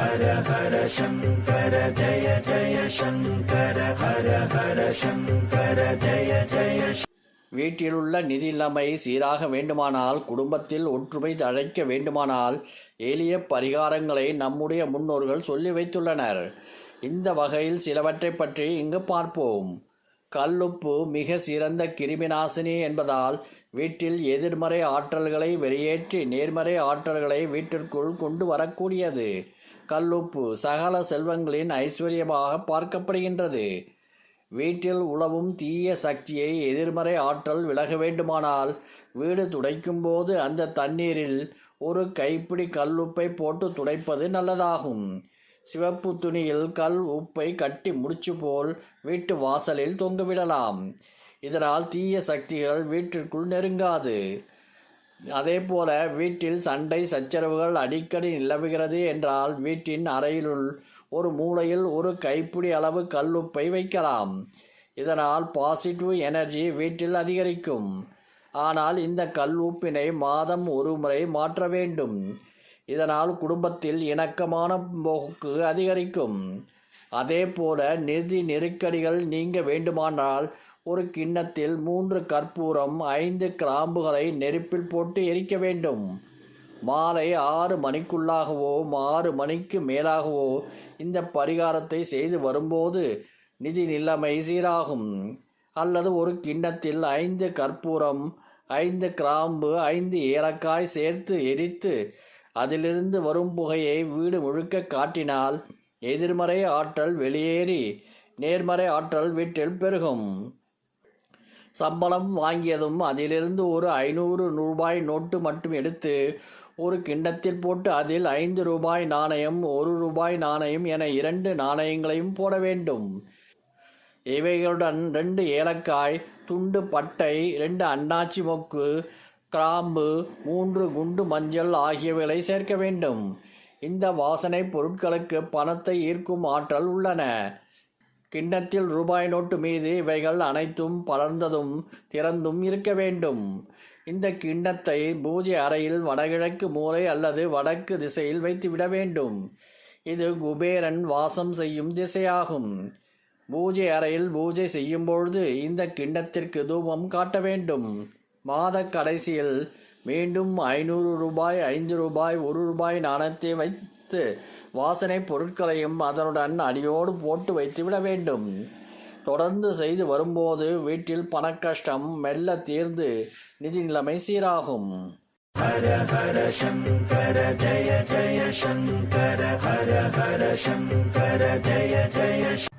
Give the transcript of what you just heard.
ஹர ஹர சங்கர ஜய ஜய சங்கர ஹர ஹர சங்கர ஜய ஜய வீட்டிலுள்ள நிதி சீராக வேண்டுமானால் குடும்பத்தில் ஒற்றுமை தழைக்க வேண்டுமானால் எளிய பரிகாரங்களை நம்முடைய முன்னோர்கள் சொல்லி வைத்துள்ளனர். இந்த வகையில் சிலவற்றை பற்றி இங்கு பார்ப்போம். கல்லுப்பு மிக சிறந்த கிருமிநாசினி என்பதால் வீட்டில் எதிர்மறை ஆற்றல்களை வெளியேற்றி நேர்மறை ஆற்றல்களை வீட்டிற்குள் கொண்டு வரக்கூடியது. கல்லுப்பு சகல செல்வங்களின் ஐஸ்வர்யமாக பார்க்கப்படுகின்றது. வீட்டில் உழவும் தீய சக்தியை எதிர்மறை ஆற்றல் விலக வேண்டுமானால் வீடு துடைக்கும் போது அந்த தண்ணீரில் ஒரு கைப்பிடி கல்லுப்பை போட்டு துடைப்பது நல்லதாகும். சிவப்பு துணியில் கல் உப்பை கட்டி முடிச்சு போல் வீட்டு வாசலில் தொங்கவிடலாம். இதனால் தீய சக்திகள் வீட்டிற்குள் நெருங்காது. அதே போல வீட்டில் சண்டை சச்சரவுகள் அடிக்கடி நிலவுகிறது என்றால் வீட்டின் அறையிலுள் ஒரு மூலையில் ஒரு கைப்பிடி அளவு கல்லுப்பை வைக்கலாம். இதனால் பாசிட்டிவ் எனர்ஜி வீட்டில் அதிகரிக்கும். ஆனால் இந்த கல் உப்பினை மாதம் ஒரு முறை மாற்ற வேண்டும். இதனால் குடும்பத்தில் இணக்கமான போக்கு அதிகரிக்கும். அதே போல நிதி நெருக்கடிகள் நீங்க வேண்டுமானால் ஒரு கிண்ணத்தில் மூன்று கற்பூரம் ஐந்து கிராம்புகளை நெருப்பில் போட்டு எரிக்க வேண்டும். மாலை ஆறு மணிக்குள்ளாகவோ ஆறு மணிக்கு மேலாகவோ இந்த பரிகாரத்தை செய்து வரும்போது நிதி நிலைமை சீராகும். அல்லது ஒரு கிண்ணத்தில் ஐந்து கற்பூரம் ஐந்து கிராம்பு ஐந்து ஏலக்காய் சேர்த்து எரித்து அதிலிருந்து வரும் புகையை வீடு முழுக்க காட்டினால் எதிர்மறை ஆற்றல் வெளியேறி நேர்மறை ஆற்றல் வீட்டில் பெருகும். சம்பளம் வாங்கியதும் அதிலிருந்து ஒரு ஐநூறு ரூபாய் நோட்டு மட்டும் எடுத்து ஒரு கிண்ணத்தில் போட்டு அதில் ஐந்து ரூபாய் நாணயம் ஒரு ரூபாய் நாணயம் என இரண்டு நாணயங்களையும் போட வேண்டும். இவைகளுடன் ரெண்டு ஏலக்காய் துண்டு பட்டை ரெண்டு அன்னாச்சி மொக்கு கிராம்பு மூன்று குண்டு மஞ்சள் ஆகியவைகளை சேர்க்க வேண்டும். இந்த வாசனை பொருட்களுக்கு பணத்தை ஈர்க்கும் ஆற்றல் உள்ளன. கிண்ணத்தில் ரூபாய் நோட்டு மீது இவைகள் அனைத்தும் பலர்ந்ததும் திறந்தும் இருக்க வேண்டும். இந்த கிண்ணத்தை பூஜை அறையில் வடகிழக்கு மூலை அல்லது வடக்கு திசையில் வைத்துவிட வேண்டும். இது குபேரன் வாசம் செய்யும் திசையாகும். பூஜை அறையில் பூஜை செய்யும் பொழுது இந்த கிண்ணத்திற்கு தூபம் காட்ட வேண்டும். மாத கடைசியில் மீண்டும் ஐநூறு ரூபாய் ஐந்து ரூபாய் ஒரு ரூபாய் நாணயத்தை வைத்து வாசனை பொருட்களையும் அதனுடன் அடியோடு போட்டு வைத்துவிட வேண்டும். தொடர்ந்து செய்து வரும்போது வீட்டில் பணக்கஷ்டம் மெல்ல தீர்ந்து நிதி நிலைமை சீராகும். ஹர ஹர சங்கர ஜய ஜய சங்கர ஹர ஹர சங்கர ஜய ஜய